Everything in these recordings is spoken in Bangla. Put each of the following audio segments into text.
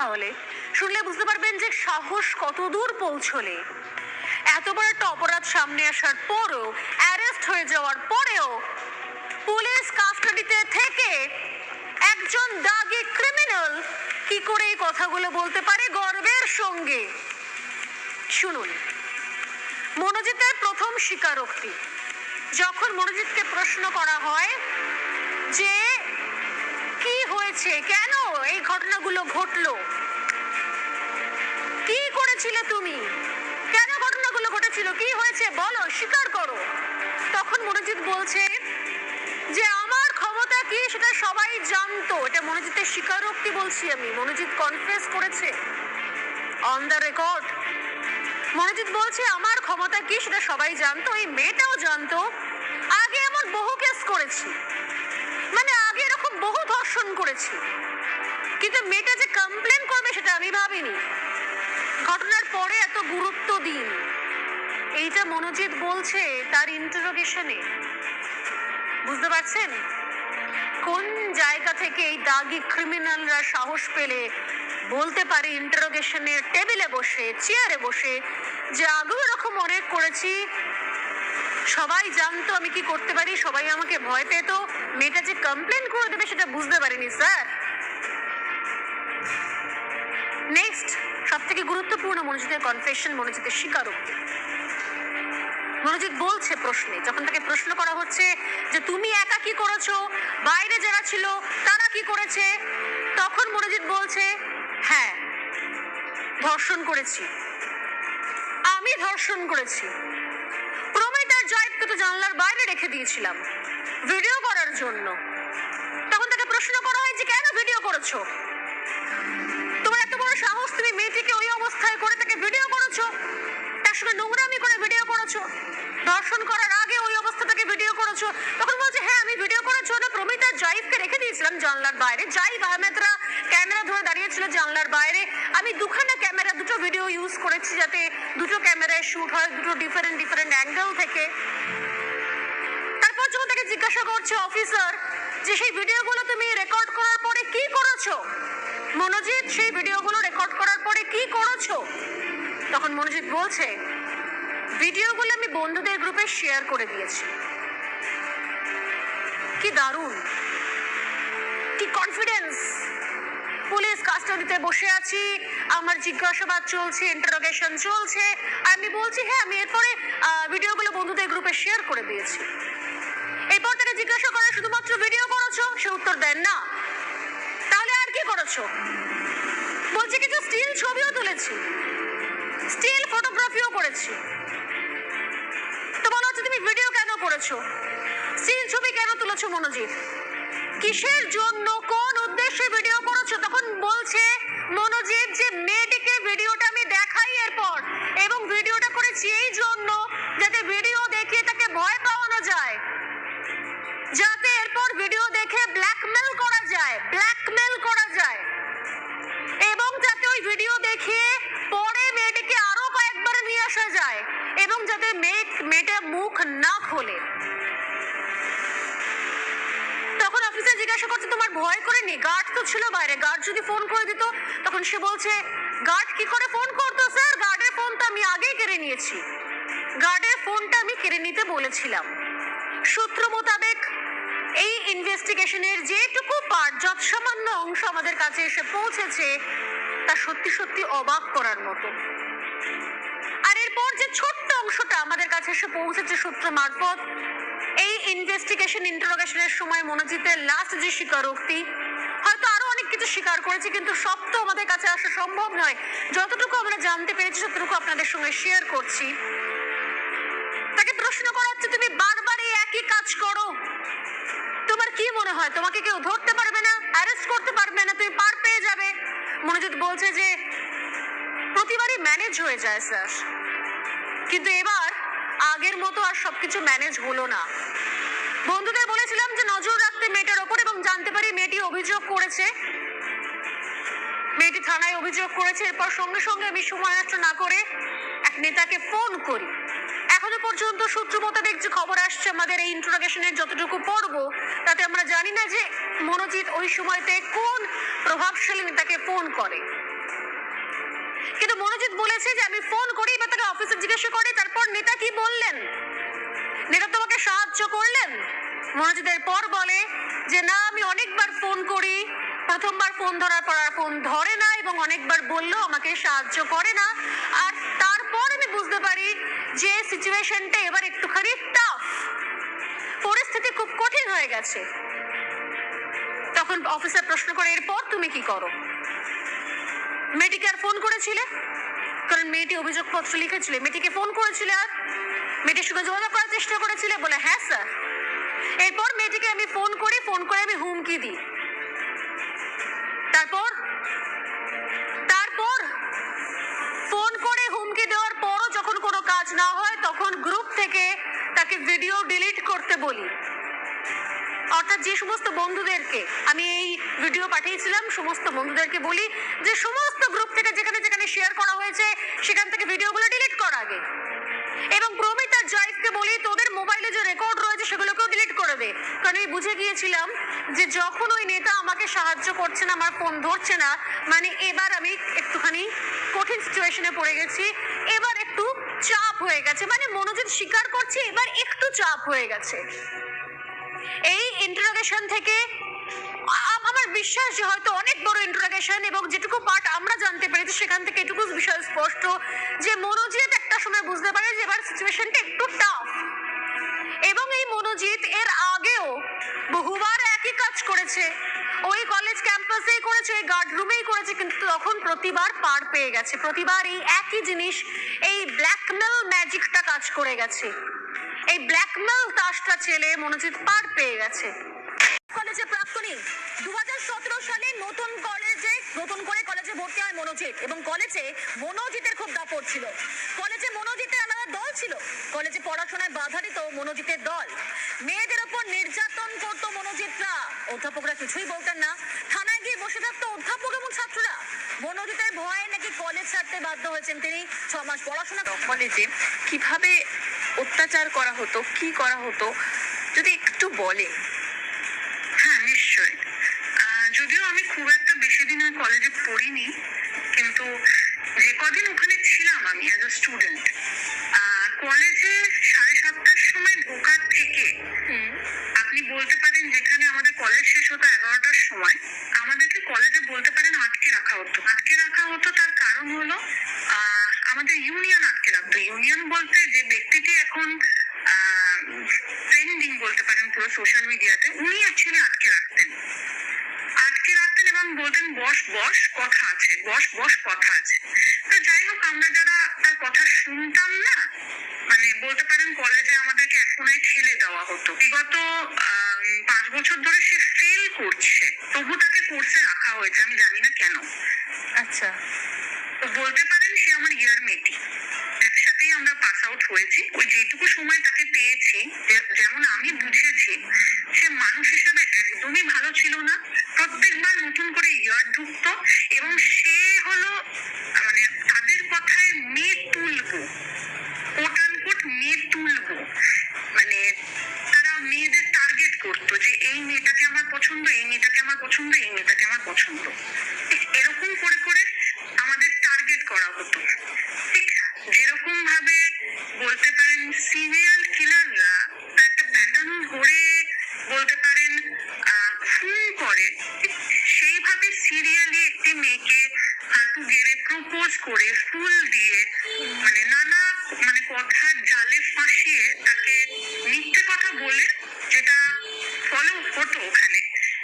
তাহলে? শুনলে বুঝতে পারবেন যে সাহস কত দূর পৌঁছলে। এত বড় একটা অপরাধ সামনে আসার পরেও অ্যারেস্ট হয়ে যাওয়ার পরেও, পুলিশ কাস্টাডিতে থেকে একজন দাগি ক্রিমিনাল কি করে এই কথাগুলো বলতে পারে গর্বের সঙ্গে? শুনুন। মনোজিতের প্রথম স্বীকারোক্তি, যখন মনোজিৎকে প্রশ্ন করা হয় যে কি কেন? এই ঘটনাগুলো ঘটলো। কি করেছিলে তুমি? কেন ঘটনাগুলো ঘটেছিল? কি হয়েছে? বলো, স্বীকার করো। তখন মনোজিৎ বলছে যে, আমার ক্ষমতা কি সেটা সবাই জানতো। এটা মনোজিতের স্বীকারোক্তি বলছি আমি। মনোজিৎ কনফেস করেছে। অন দ্য রেকর্ড মনোজিৎ বলছে, আমার ক্ষমতা কি সেটা সবাই জানতো, এই মেয়েটাও জানতো। আগে এমন বহু কেস করেছি। মানে আগে এরকম বহু ধর্ষণ করেছি। কিন্তু মেয়েটা যে কমপ্লেন করবে সেটা আমি ভাবিনি। ঘটনার পরে এত গুরুত্ব দিন। এইটা মনোজিৎ বলছে তার ইন্টারোগেশনে বুঝতে পারছেন? কোন জায়গা থেকে এই দাগি ক্রিমিনালরা সাহস পেলে বলতে পারে ইন্টারোগেশনের টেবিলে বসে চেয়ারে বসে, যে আগেও এরকম অনেক করেছি সবাই জানতো আমি কি করতে পারি, সবাই আমাকে ভয় পেত। মেয়েটা যে কমপ্লেন করে দেবে সেটা বুঝতে পারিনি স্যার নেক্সট সব থেকে গুরুত্বপূর্ণ মনোজিতের কনফেশন মনোজিতের স্বীকারোক্তি। মনোজিৎ বলছে প্রশ্নে, যখন তাকে প্রশ্ন করা হচ্ছে যে তুমি একা কি করেছ, বাইরে যারা ছিল, তারা কি করেছে? তখন মনোজিৎ বলছে হ্যাঁ ধর্ষণ করেছি। আমি ধর্ষণ করেছি। জয়েবকে তো জানলার বাইরে রেখে দিয়েছিলাম। ভিডিও করার জন্য। তখন তাকে প্রশ্ন করা হয় যে, কেন ভিডিও করেছ? তোমার এত বড় সাহস, তুমি মেয়েটিকে ওই অবস্থায় করে তাকে ভিডিও করেছ? সঙ্গে নোংরামি করে ভিডিও করেছ। ধর্ষণ করার আগে ওই অবস্থাটাকে ভিডিও করেছ। তখন বলছে হ্যাঁ আমি ভিডিও করেছ না প্রমিতার জাইফকে রেখে দিয়েছিলাম জানলার বাইরে। জাইফ আহমেদরা ক্যামেরা ধরে দাঁড়িয়েছিল জানলার বাইরে। আমি দুখানা ক্যামেরা দুটো ভিডিও ইউজ করেছি যাতে দুটো ক্যামেরায় শুট হয়, দুটো ডিফারেন্ট ডিফারেন্ট অ্যাঙ্গেল থেকে। তারপর যখন তাকে জিজ্ঞাসা করছে অফিসার যে, সেই ভিডিওগুলো তুমি রেকর্ড করার পরে কি করেছ? মনোজিৎ, সেই ভিডিওগুলো রেকর্ড করার পরে কি করেছ? তখন মনোজিৎ বলছে ভিডিওগুলো আমি বন্ধুদের গ্রুপে শেয়ার করে দিয়েছি। কি দারুণ। কি কনফিডেন্স পুলিশ কাস্টাডিতে বসে আছি, আমার জিজ্ঞাসাবাদ চলছে ইন্টারোগেশন চলছে। আমি বলছি হ্যাঁ আমি এরপরে ভিডিওগুলো বন্ধুদের গ্রুপে শেয়ার করে দিয়েছি। এরপর তাকে জিজ্ঞাসা করে, শুধুমাত্র ভিডিও করেছ? সে উত্তর দেন, না। তাহলে আর কি করেছ? বলছে, কিছু স্টিল ছবিও তুলেছি। স্টিল ফটোগ্রাফিও করেছি। ভিডিও কেন করেছ? সিন ছবি কেন তুলেছো মনোজিৎ? কিসের জন্য? কোন উদ্দেশ্যে ভিডিও করেছ? তখন বলছে মনোজিৎ যে মেয়েটিকে ভিডিওটা আমি দেখাই না খোলে তখন অফিসার জিজ্ঞাসা করছে, তোমার ভয় করে নি? গার্ড তো ছিল বাইরে। গার্ড যদি ফোন করে দিত, তখন সে বলছে গার্ড কি করে ফোন করতো স্যার গার্ডের ফোন তো আমি আগেই কেড়ে নিয়েছি। গার্ডের ফোনটা আমি কেড়ে নিতে বলেছিলাম। সূত্র মোতাবেক, এই ইনভেস্টিগেশনের যেটুকু পার্ট যত সামান্য অংশ আমাদের কাছে এসে পৌঁছেছে, তা সত্যি সত্যি অবাক করার মতো। যে ছোট্ট অংশটা আমাদের কাছে এসে পৌঁছেছে সূত্র মারফত, এই ইনভেস্টিগেশন ইন্টারোগেশনের সময় মনোজিতের লাস্ট যে স্বীকারোক্তি হয়তো আরও অনেক কিছু স্বীকার করেছে, কিন্তু সব তো আমাদের কাছে আসা সম্ভব নয়। যতটুকু আমরা জানতে পেরেছি, ততটুকু আপনাদের সঙ্গে শেয়ার করছি। তাকে প্রশ্ন করা হচ্ছে, তুমি বারবার এই একই কাজ করো? তোমার কি মনে হয়? তোমাকে কেউ ধরতে পারবে না? অ্যারেস্ট করতে পারবে না? তুমি পার পেয়ে যাবে? মনোজিৎ বলছে যে, প্রতিবারই ম্যানেজ হয়ে যায় স্যার কিন্তু এবার আগের মতো আর সবকিছু ম্যানেজ হলো না। বন্ধুদের বলেছিলাম যে নজর রাখতে মেয়েটার ওপর এবং জানতে পারি মেয়েটি অভিযোগ করেছে। মেয়েটি থানায় অভিযোগ করেছে। এরপর সঙ্গে সঙ্গে আমি সময় নষ্ট না করে এক নেতাকে ফোন করি। এখনও পর্যন্ত সূত্র মোতাবেক যে খবর আসছে, আমাদের এই ইন্ট্রোডাকশনের যতটুকু পড়ব তাতে আমরা জানি না যে মনোজিৎ ওই সময়তে কোন প্রভাবশালী নেতাকে ফোন করে। কিন্তু মনোজিৎ বলেছে যে আমি ফোন করি বা তাকে অফিসে জিজ্ঞাসা করে, তারপর নেতা কি বললেন? নেতা তোমাকে সাহায্য করলেন? মনোজিতের পর বলে যে, না, আমি অনেকবার ফোন করি। প্রথমবার ফোন ধরার পর আর ফোন ধরে না এবং অনেকবার বললেও আমাকে সাহায্য করে না। আর তারপর আমি বুঝতে পারি যে সিচুয়েশনটা এবার একটুখানি টাফ পরিস্থিতি খুব কঠিন হয়ে গেছে। তখন অফিসার প্রশ্ন করে, এরপর তুমি কি করো? মেয়েটিকে আর ফোন করেছিলে? কারণ মেয়েটি অভিযোগপত্র লিখেছিল। মেয়েটিকে ফোন করেছিলে আর মেয়েটির সঙ্গে যোগাযোগ করার চেষ্টা করেছিলে? বলে হ্যাঁ স্যার। এরপর মেয়েটিকে আমি ফোন করি, ফোন করে আমি হুমকি দিই। তারপর তারপর ফোন করে হুমকি দেওয়ার পরও যখন কোনো কাজ না হয়, তখন গ্রুপ থেকে তাকে ভিডিও ডিলিট করতে বলি। অর্থাৎ যে সমস্ত বন্ধুদেরকে আমি এই ভিডিও পাঠিয়েছিলাম, সমস্ত বন্ধুদেরকে বলি যে সমস্ত গ্রুপ থেকে যেখানে যেখানে শেয়ার করা হয়েছে, সেখান থেকে ভিডিওগুলো ডিলিট কর আগে। এবং প্রমিত আর জয়কে বলি, তোদের মোবাইলে যে রেকর্ড রয়েছে, সেগুলোকেও ডিলিট করে দে। কারণ আমি বুঝে গিয়েছিলাম যে যখন ওই নেতা আমাকে সাহায্য করছে না, আমার ফোন ধরছে না মানে এবার আমি একটুখানি কঠিন সিচুয়েশনে পড়ে গেছি। এবার একটু চাপ হয়ে গেছে। মানে মনোযোগ স্বীকার করছে, এবার একটু চাপ হয়ে গেছে। এই ইন্টারোগেশন থেকে আমার বিশ্বাস যে হয়তো অনেক বড় ইন্টারোগেশন এবং যেটুকু পার্ট আমরা জানতে পেরেছি, সেখান থেকে এটুকু বিষয় স্পষ্ট যে মনোজিৎ একটা সময় বুঝতে পারে যে এবার সিচুয়েশনটা একটু টাফ এবং এই মনোজিৎ এর আগেও বহুবার একই কাজ করেছে। ওই কলেজ ক্যাম্পাসেই করেছে ওই গার্ড রুমেই করেছে, কিন্তু তখন প্রতিবার পার পেয়ে গেছে। প্রতিবার এই একই জিনিস, এই ব্ল্যাকমেল ম্যাজিকটা কাজ করে গেছে। এই ব্ল্যাকমেল তাসটা ছেলে মনোজিৎ পার পেয়ে গেছে। কলেজে প্রাক্তনী দু সালে নতুন কলেজে নতুন করে কলেজে ভর্তি হয় মনোজিৎ এবং কলেজে মনোজিতের খুব দাপট ছিল। কলেজে মনোজিতের আলাদা দল ছিল। কলেজে পড়াশোনায় বাধা দিত মনোজিতের দল। মেয়েদের ওপর নির্যাতন করতো মনোজিতরা। অধ্যাপকরা কিছুই বলতেন না। থানায় গিয়ে বসে থাকতো অধ্যাপক এবং ছাত্ররা। মনোজিতের ভয়ে নাকি কলেজ ছাড়তে বাধ্য হয়েছেন তিনি। ছ মাস পড়াশোনা কলেজে কীভাবে অত্যাচার করা হতো কি করা হতো? যদি একটু বলেন হ্যাঁ নিশ্চয়ই। যদিও আমি খুব একটা বেশি দিন ওই কলেজে পড়িনি কিন্তু যে কদিন ওখানে ছিলাম আমি অ্যাজ আ স্টুডেন্ট কলেজে সাড়ে সাতটার সময় ঢোকার থেকে আপনি বলতে পারেন যেখানে আমাদের কলেজ শেষ হতো এগারোটার সময় আমাদেরকে কলেজে বলতে পারেন আটকে রাখা হতো আটকে রাখা হতো তার কারণ হলো আহ, আমাদের ইউনিয়ন আটকে রাখতো ইউনিয়ন বলতে যে ব্যক্তিটি এখন ট্রেন্ডিং বলতে পারেন পুরো সোশ্যাল মিডিয়াতে উনি অ্যাকচুয়ালি আটকে রাখতেন। আটকে রাখতেন এবং বলতেন বস বস কথা আছে বস বস কথা আছে। তো যাই হোক আমরা যারা তার কথা শুনতাম না মানে বলতে পারেন কলেজে আমাদেরকে কোনায় ঠেলে দেওয়া হতো। বিগত পাঁচ বছর ধরে সে ফেল করছে। তবু তাকে কোর্সে রাখা হয়েছে আমি জানি না কেন। আচ্ছা। তো বলতে পারেন সে আমার ইয়ার মেটি একসাথেই আমরা পাস আউট হয়েছি। ওই যেটুকু সময় তাকে পেয়েছি যে- যেমন আমি বুঝেছি সে মানুষ হিসেবে একদমই ভালো ছিল না প্রত্যেকবার নতুন করে ইয়ার ঢুকতো এবং সে হলো আহ, মানে তাদের কথায় মেয়ে তুলবো কোট আনকোট মেয়ে তুলবো মানে তারা মেয়েদের টার্গেট করতো যে এই মেয়েটাকে আমার পছন্দ, এই মেয়েটাকে আমার পছন্দ, এই মেয়েটাকে আমার পছন্দ। এরকম করে করে আমাদের টার্গেট করা হতো। ঠিক যেরকম ভাবে বলতে পারেন সিরিয়াল কিলাররা একটা প্যাটার্ন ধরে বলতে পারেন খুন করে সেইভাবে সিরিয়ালি একটি মেয়েকে হাঁটু গেড়ে প্রপোজ করে ফুল দিয়ে মানে নানা মানে কথার জালে ফাঁসিয়ে তাকে মিথ্যে কথা বলে যেটা ফলো হতো ওখানে।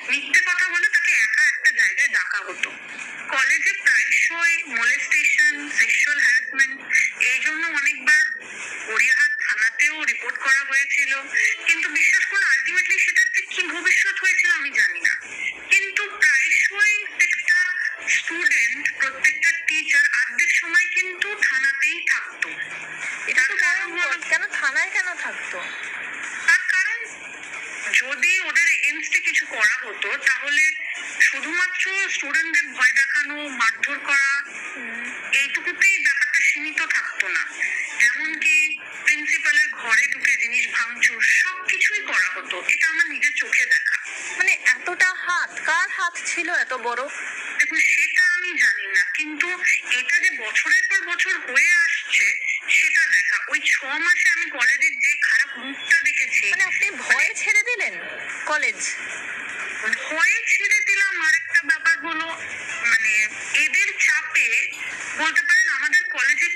মিথ্যে কথা বলে তাকে একা একটা জায়গায় ডাকা হতো। কলেজে প্রায়শই মোলেস্টেশন যদি ওদের এগেনস্টে কিছু করা হতো তাহলে শুধুমাত্র স্টুডেন্টদের ভয় দেখানো মারধর করা এইটুকুতেই ব্যাপারটা সীমিত থাকতো না। এমনকি প্রিন্সিপালের ঘরে ঢুকে জিনিস ভাঙচুর সব কিছুই করা হতো। এটা আমার নিজের চোখে দেখা। মানে এতটা হাত কার হাত ছিল এত বড়? দেখুন সেটা আমি জানি না কিন্তু এটা যে বছরের পর বছর হয়ে আসছে সেটা দেখা। ওই ছ মাসে আমি কলেজের যে মুখটা দেখেছি। মানে আপনি ভয় ছেড়ে দিলেন কলেজ? মানে ভয়ে ছেড়ে দিলাম। আরেকটা ব্যাপার হলো মানে এদের চাপে বলতে পারেন আমাদের কলেজের